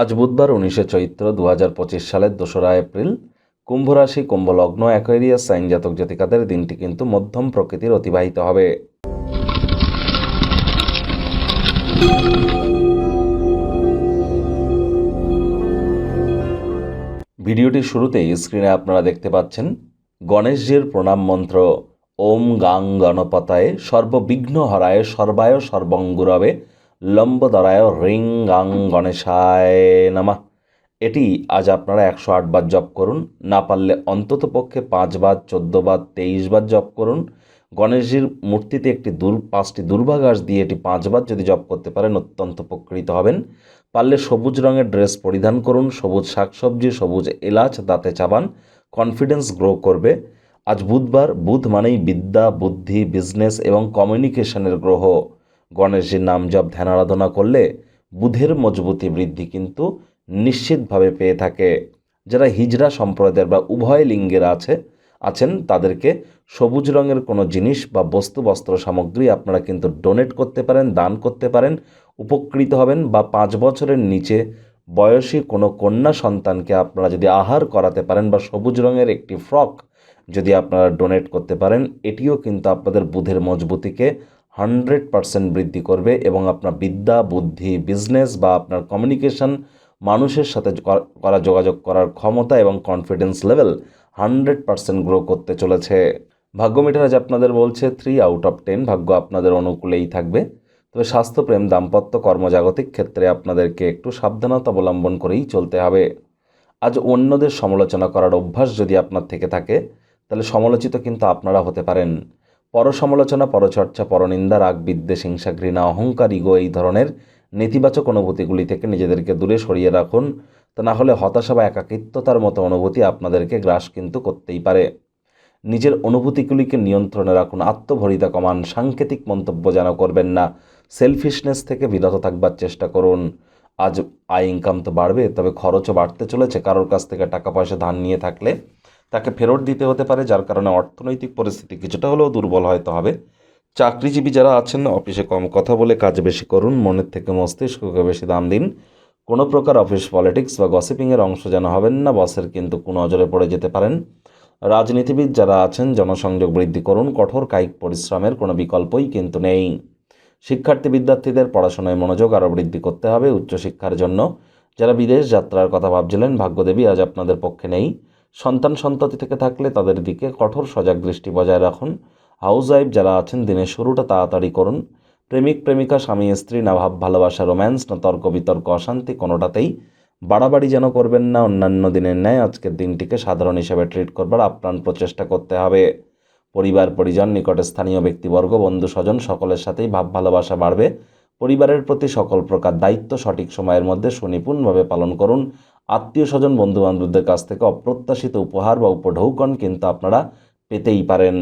আজ বুধবার উনিশে চৈত্র দু হাজার পঁচিশ সালের দোসরা এপ্রিল কুম্ভ রাশি কুম্ভ লগ্ন অ্যাকোয়ারিয়াস, সাইন জাতক জাতিকাদের দিনটি কিন্তু মধ্যম প্রকৃতির অতিবাহিত হবে। ভিডিওটির শুরুতেই স্ক্রিনে আপনারা দেখতে পাচ্ছেন গণেশজির প্রণাম মন্ত্র, ওম গাং গণপতায় সর্ববিঘ্ন হরায় সর্বায় সর্বঙ্গুরবে লম্বদরায় রিং গাং গণেশায় নামা। এটি আজ আপনারা একশো আটবার জপ করুন, না পারলে অন্তত পক্ষে পাঁচবার চোদ্দবার তেইশবার জপ করুন। গণেশজির মূর্তিতে একটি দূর পাঁচটি দুর্বাঘাস দিয়ে এটি পাঁচবার যদি জপ করতে পারেন, অত্যন্ত উপকৃত হবেন। পারলে সবুজ রঙের ড্রেস পরিধান করুন, সবুজ শাকসবজি, সবুজ এলাচ, দাঁতে চাবান, কনফিডেন্স গ্রো করবে। আজ বুধবার, বুধ মানেই বিদ্যা, বুদ্ধি, বিজনেস এবং কমিউনিকেশনের গ্রহ। গণেশজির নাম জপ, ধ্যান, আরাধনা করলে বুধের মজবুতি বৃদ্ধি কিন্তু নিশ্চিতভাবে পেয়ে থাকে। যারা হিজড়া সম্প্রদায়ের বা উভয় লিঙ্গের আছে, আছেন, তাদেরকে সবুজ রঙের কোনো জিনিস বা বস্তু, বস্ত্র, সামগ্রী আপনারা কিন্তু ডোনেট করতে পারেন, দান করতে পারেন, উপকৃত হবেন বা পাঁচ বছরের নিচে বয়সী কোনো কন্যা সন্তানকে আপনারা যদি আহার করাতে পারেন বা সবুজ রঙের একটি ফ্রক যদি আপনারা ডোনেট করতে পারেন, এটিও কিন্তু আপনাদের বুধের মজবুতিকে হান্ড্রেড পারসেন্ট বৃদ্ধি করবে এবং আপনার বিদ্যা, বুদ্ধি বিজনেস বা আপনার কমিউনিকেশন মানুষের সাথে করা যোগাযোগ করার ক্ষমতা এবং confidence level hundred percent grow করতে চলেছে। ভাগ্য মিটার আজ আপনাদের বলছে থ্রি আউট অফ টেন ভাগ্য আপনাদের অনুকূলেই থাকবে। তবে স্বাস্থ্যপ্রেম দাম্পত্য, কর্মজাগতিক ক্ষেত্রে আপনাদেরকে একটু সাবধানতা অবলম্বন করেই চলতে হবে। আজ অন্যদের সমালোচনা করার অভ্যাস যদি আপনার থেকে থাকে, তাহলে সমালোচিত কিন্তু আপনারা হতে পারেন। পরসমালোচনা, পরচর্চা, পরনিন্দা, রাগ, বিদ্বেষ, হিংসা, ঘৃণা, অহংকার, ইগো এই ধরনের নেতিবাচক অনুভূতিগুলি থেকে নিজেদেরকে দূরে সরিয়ে রাখুন। তা না হলে হতাশা বা একাকিত্বতার মতো অনুভূতি আপনাদেরকে গ্রাস কিন্তু করতেই পারে। নিজের অনুভূতিগুলিকে নিয়ন্ত্রণে রাখুন, আত্মভরিতা কমান, সাংকেতিক মন্তব্য যেন করবেন না সেলফিশনেস থেকে বিরত থাকবার চেষ্টা করুন। আজ আয় ইনকাম তো বাড়বে, তবে খরচও বাড়তে চলেছে, কারোর কাছ থেকে টাকা পয়সা ধার নিয়ে থাকলে তাকে ফেরত দিতে হতে পারে, যার কারণে অর্থনৈতিক পরিস্থিতি কিছুটা হলেও দুর্বল হয়তো হবে। চাকরিজীবী যারা আছেন, অফিসে কম কথা বলে কাজ বেশি করুন, মনের থেকে মস্তিষ্ককে বেশি দাম দিন। কোনো প্রকার অফিস পলিটিক্স বা গসিপিংয়ের অংশ যেন হবেন না, বসের কিন্তু কোনো নজরে পড়ে যেতে পারেন। রাজনীতিবিদ যারা আছেন, জনসংযোগ বৃদ্ধি করুন, কঠোর কায়িক পরিশ্রমের কোনো বিকল্পই কিন্তু নেই। শিক্ষার্থী বিদ্যার্থীদের পড়াশোনায় মনোযোগ আরও বৃদ্ধি করতে হবে উচ্চশিক্ষার জন্য। যারা বিদেশ যাত্রার কথা ভাবছিলেন, ভাগ্যদেবী আজ আপনাদের পক্ষে নেই। সন্তান সন্ততি থেকে থাকলে তাদের দিকে কঠোর সজাগ দৃষ্টি বজায় রাখুন। হাউস ওয়াইফ যারা আছেন, দিনের শুরুটা তাড়াতাড়ি করুন। প্রেমিক, প্রেমিকা, স্বামী, স্ত্রী, না ভাব, ভালোবাসা, রোম্যান্স, না তর্ক, বিতর্ক, অশান্তি কোনোটাতেই বাড়াবাড়ি যেন করবেন না। অন্যান্য দিনের ন্যায় আজকের দিনটিকে সাধারণ হিসেবে ট্রিট করবার আপ্রাণ প্রচেষ্টা করতে হবে। পরিবার, পরিজন, নিকটে স্থানীয় ব্যক্তিবর্গ, বন্ধু, স্বজন সকলের সাথেই ভাব, ভালোবাসা বাড়বে। পরিবারের প্রতি সকল প্রকার দায়িত্ব সঠিক সময়ের মধ্যে সুনিপুণভাবে পালন করুন। আত্মীয় স্বজন বন্ধু বান্ধবদের কাছ থেকে অপ্রত্যাশিত উপহার বা উপঢৌকন কিন্তু আপনারা পেতেই পারেন।